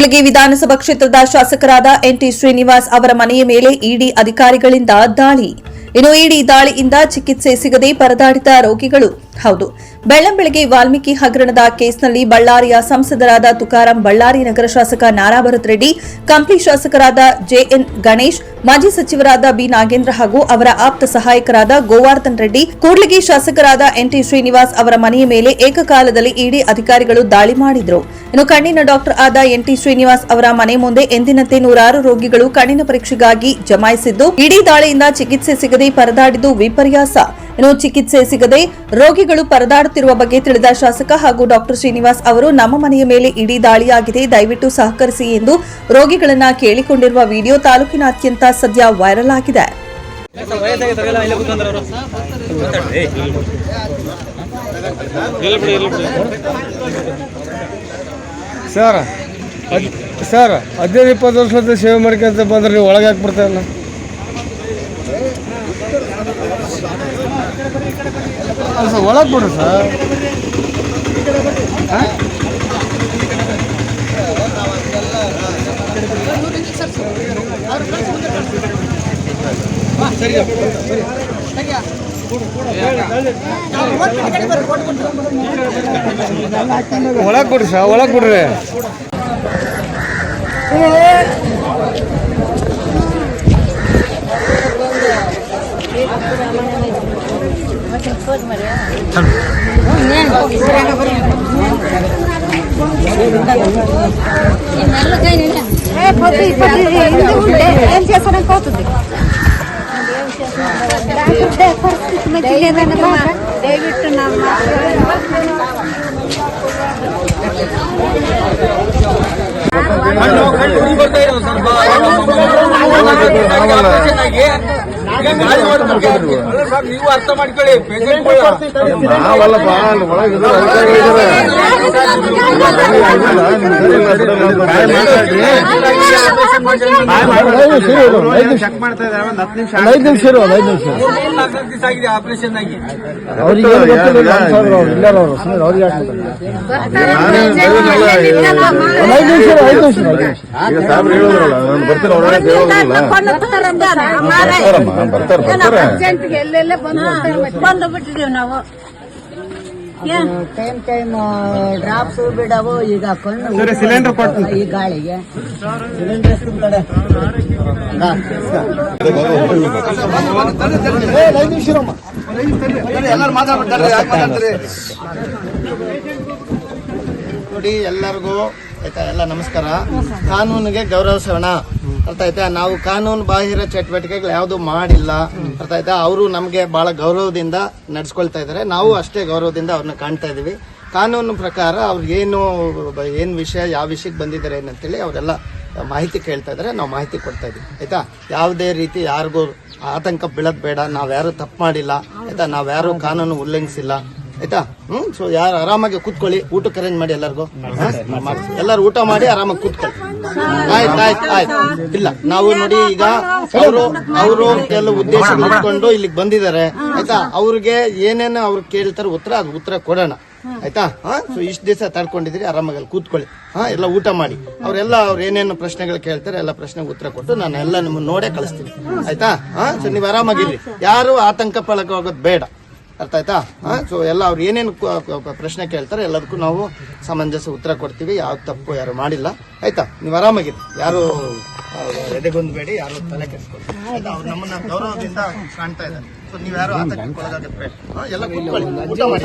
ಕೂಡ್ಲಿಗಿ ವಿಧಾನಸಭಾ ಕ್ಷೇತ್ರದ ಶಾಸಕರಾದ ಎನ್ಟಿ ಶ್ರೀನಿವಾಸ್ ಅವರ ಮನೆಯ ಮೇಲೆ ಇಡಿ ಅಧಿಕಾರಿಗಳಿಂದ ದಾಳಿ. ಇನ್ನು ಇಡಿ ದಾಳಿಯಿಂದ ಚಿಕಿತ್ಸೆ ಸಿಗದೆ ಪರದಾಡಿದ ರೋಗಿಗಳು. ಹೌದು. ಬೆಳ್ಳಂಬೆಳಗ್ಗೆ ವಾಲ್ಮೀಕಿ ಹಗರಣದ ಕೇಸ್ನಲ್ಲಿ ಬಳ್ಳಾರಿಯ ಸಂಸದರಾದ ತುಕಾರಾಂ ಬಳ್ಳಾರಿ ನಗರ ಶಾಸಕ ನಾರಾಭರತ್ ರೆಡ್ಡಿ, ಕಂಪ್ಲಿ ಶಾಸಕರಾದ ಜೆಎನ್ ಗಣೇಶ್, ಮಾಜಿ ಸಚಿವರಾದ ಬಿ ನಾಗೇಂದ್ರ ಹಾಗೂ ಅವರ ಆಪ್ತ ಸಹಾಯಕರಾದ ಗೋವರ್ಧನ್ ರೆಡ್ಡಿ, ಕೂಡ್ಲಿಗಿ ಶಾಸಕರಾದ ಎನ್ಟಿ ಶ್ರೀನಿವಾಸ್ ಅವರ ಮನೆಯ ಮೇಲೆ ಏಕಕಾಲದಲ್ಲಿ ಇಡಿ ಅಧಿಕಾರಿಗಳು ದಾಳಿ ಮಾಡಿದ್ರು. ಇನ್ನು ಕಣ್ಣಿನ ಡಾಕ್ಟರ್ ಆದ ಎನ್ಟಿ ಶ್ರೀನಿವಾಸ್ ಅವರ ಮನೆ ಮುಂದೆ ಎಂದಿನಂತೆ ನೂರಾರು ರೋಗಿಗಳು ಕಣ್ಣಿನ ಪರೀಕ್ಷೆಗಾಗಿ ಜಮಾಯಿಸಿದ್ದು, ಇಡೀ ದಾಳಿಯಿಂದ ಚಿಕಿತ್ಸೆ ಸಿಗದೆ ಪರದಾಡಿದ್ದು ವಿಪರ್ಯಾಸ. ಇನ್ನು ಚಿಕಿತ್ಸೆ ಸಿಗದೆ ರೋಗಿಗಳು ಪರದಾಡುತ್ತಿರುವ ಬಗ್ಗೆ ತಿಳಿದ ಶಾಸಕ ಹಾಗೂ ಡಾಕ್ಟರ್ ಶ್ರೀನಿವಾಸ್ ಅವರು, ನಮ್ಮ ಮನೆಯ ಮೇಲೆ ಇಡೀ ದಾಳಿಯಾಗಿದೆ, ದಯವಿಟ್ಟು ಸಹಕರಿಸಿ ಎಂದು ರೋಗಿಗಳನ್ನ ಕೇಳಿಕೊಂಡಿರುವ ವಿಡಿಯೋ ತಾಲೂಕಿನಾದ್ಯಂತ ಸದ್ಯ ವೈರಲ್ ಆಗಿದೆ. ಸರ್ ಸರ್ ಹದಿನೈದು ಇಪ್ಪತ್ತು ವರ್ಷದ ಸೇವೆ ಮಾಡ್ಕೊಂತ ಬಂದ್ರೆ ನೀವು ಒಳಗೆ ಬರ್ತಾರಲ್ಲ ಸರ್ ಒಳಗೆ ಬಿಡ್ರಿ ಸರ್. ಒಳಗೆ ಬಿಡ್ರಿ ಸರ್ ಒಳಗೆ ಬಿಡ್ರಿ. ఏం చేస్తారని పోతుంది పరిస్థితి మంచి లేదన్నమా దయవిట్టు నమ్మ ನೀವು ಅರ್ಥ ಮಾಡ್ಕೊಳ್ಳಿ. ನಾವಲ್ಲಪ್ಪ ಒಳಗೆ ಚೆಕ್ ಮಾಡ್ತಾ ಇದ್ದಾರೆ. ಒಂದು ಹತ್ತು ನಿಮಿಷ ಐದು ನಿಮಿಷ ಇರು ಐದು ನಿಮಿಷ ಮೂರ್ ನಾಲ್ಕು ದಿವಸ ಆಗಿದೆ ಆಪರೇಷನ್ ಆಗಿ ಅವ್ರಿಗೆ ಏನು ಗೊತ್ತಿಲ್ಲ ಇಲ್ಲಾರ ಅವರು ಸುಮ್ಮನೆ ಅವ್ರಿಗೆ ಹಾಕ್ಬಿಡ್ತಾರೆ ಒಂದು ಐದು ನಿಮಿಷ ಐದು ನಿಮಿಷ ಈಗ ಸಾಬ್ರು ಹೇಳಿದ್ರಲ್ಲ ನಾನು ಬರ್ತೀನಿ ಅವ್ರ ಬರ್ತಾರೆ ಬರ್ತಾರೆ. ಬಂದು ಬಿಟ್ಟಿದ್ದೀವಿ ನಾವು. ಟೈಮ್ ಟೈಮ್ ಡ್ರಾಪ್ಸ್ ಬಿಡವು ಈಗ ಕಣ್ಣು ಸಿಲಿಂಡರ್ ಕೊಟ್ಟು. ಈ ಗಾಳಿಗೆ. ಸಿಲಿಂಡರ್ ಮಾತಾಡ್ತಾರೆ ಯಾಕೆ ಮಾತಾಡ್ತಾರೆ ನೋಡಿ ಎಲ್ಲರಿಗೂ ಆಯ್ತಾ ಎಲ್ಲ ನಮಸ್ಕಾರ. ಕಾನೂನಿಗೆ ಗೌರವಿಸೋಣ ಅರ್ಥ ಆಯ್ತಾ? ನಾವು ಕಾನೂನು ಬಾಹಿರ ಚಟುವಟಿಕೆಗಳು ಯಾವುದು ಮಾಡಿಲ್ಲ. ಅರ್ಥ ಆಯ್ತಾ? ಅವರು ನಮಗೆ ಬಹಳ ಗೌರವದಿಂದ ನಡ್ಸ್ಕೊಳ್ತಾ ಇದ್ದಾರೆ. ನಾವು ಅಷ್ಟೇ ಗೌರವದಿಂದ ಅವ್ರನ್ನ ಕಾಣ್ತಾ ಇದೀವಿ ಕಾನೂನು ಪ್ರಕಾರ ಅವ್ರು ಏನು ಏನು ವಿಷಯ, ಯಾವ ವಿಷಯಕ್ಕೆ ಬಂದಿದ್ದಾರೆ ಏನಂತೇಳಿ ಅವರೆಲ್ಲ ಮಾಹಿತಿ ಕೇಳ್ತಾ ಇದ್ದಾರೆ. ನಾವು ಮಾಹಿತಿ ಕೊಡ್ತಾ ಇದೀವಿ ಆಯ್ತಾ? ಯಾವುದೇ ರೀತಿ ಯಾರಿಗೂ ಆತಂಕ ಬೀಳೋದು ಬೇಡ. ನಾವ್ಯಾರು ತಪ್ಪು ಮಾಡಿಲ್ಲ. ಆಯ್ತಾ? ನಾವ್ಯಾರು ಕಾನೂನು ಉಲ್ಲಂಘಿಸಿಲ್ಲ. ಆಯ್ತಾ? ಹ್ಮ್ ಸೊ ಯಾರು ಆರಾಮಾಗಿ ಕೂತ್ಕೊಳ್ಳಿ ಊಟಕ್ಕೆ ಅರೇಂಜ್ ಮಾಡಿ ಎಲ್ಲರಿಗೂ. ಎಲ್ಲರೂ ಊಟ ಮಾಡಿ ಆರಾಮಾಗಿ ಕೂತ್ಕೊಳ್ಳಿ. ಆಯ್ತು ಆಯ್ತು ಆಯ್ತು. ಇಲ್ಲ ನಾವು ನೋಡಿ ಈಗ ಅವರು ಅವರು ಕೆಲವು ಉದ್ದೇಶ ಮಾಡ್ಕೊಂಡು ಇಲ್ಲಿಗೆ ಬಂದಿದ್ದಾರೆ. ಆಯ್ತಾ? ಅವ್ರಿಗೆ ಏನೇನು ಅವ್ರು ಕೇಳ್ತಾರೆ ಉತ್ತರ ಅದು ಉತ್ತರ ಕೊಡೋಣ. ಆಯ್ತಾ? ಹಾ ಸೊ ಇಷ್ಟು ದಿವಸ ತಡ್ಕೊಂಡಿದ್ರಿ ಆರಾಮಾಗಿ ಅಲ್ಲಿ ಕೂತ್ಕೊಳ್ಳಿ. ಹಾ ಎಲ್ಲ ಊಟ ಮಾಡಿ. ಅವರೆಲ್ಲ ಅವ್ರು ಏನೇನು ಪ್ರಶ್ನೆಗಳು ಕೇಳ್ತಾರೆ ಎಲ್ಲ ಪ್ರಶ್ನೆಗೆ ಉತ್ತರ ಕೊಟ್ಟು ನಾನು ಎಲ್ಲ ನಿಮ್ಮನ್ನ ನೋಡೇ ಕಳಿಸ್ತೀನಿ. ಆಯ್ತಾ? ಹಾ ಸೊ ನೀವು ಆರಾಮಾಗಿರ್ರಿ. ಯಾರು ಆತಂಕ ಪಳಗೋಗೋದು ಬೇಡ. ಅರ್ಥ ಆಯ್ತಾ? ಹಾ ಸೊ ಎಲ್ಲ ಅವ್ರು ಏನೇನು ಪ್ರಶ್ನೆ ಕೇಳ್ತಾರೆ ಎಲ್ಲದಕ್ಕೂ ನಾವು ಸಮಂಜಸ ಉತ್ತರ ಕೊಡ್ತೀವಿ. ಯಾವ ತಪ್ಪು ಯಾರು ಮಾಡಿಲ್ಲ. ಆಯ್ತಾ? ನೀವು ಆರಾಮಾಗಿರಿ. ಯಾರು ಎದೆಗೊಂದ್ಬೇಡಿ ಯಾರು ತಲೆ ಕೆಡಿಸ್ಕೊಳ್ಳಿ ಅವ್ರು ನಮ್ಮನ್ನ ಗೌರವದಿಂದ ಕಾಣ್ತಾ ಇದ್ದಾರೆ. ಸೊ ನೀವು ಯಾರು ಎಲ್ಲ ಕೂತ್ಕೊಳ್ಳಿ. ಊಟ ಮಾಡಿ.